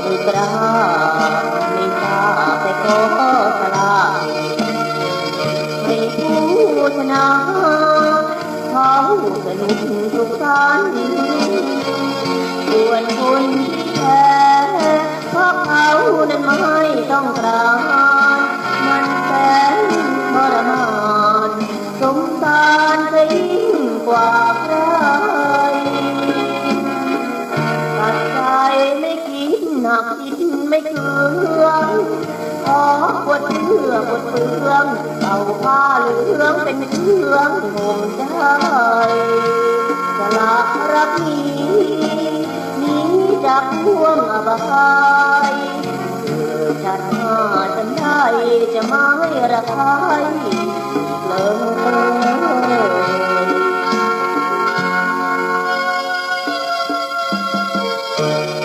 ไม่กล้าไม่กล้าไปขอสลาไม่พูดนาเขาสนุกสุขสันส่วนคนที่แพ้เพราะเขานั้นไม่ต้องการมันแสนทรมานสง กินไม่เคืองขอปวดเหือปวดเฟืองเอาผ้าเหลืองเป็นเทืองห่มได้สละรักีนี้จากพ่วงอบายฉันมาฉันได้จะไม่ระคายเลิงเอย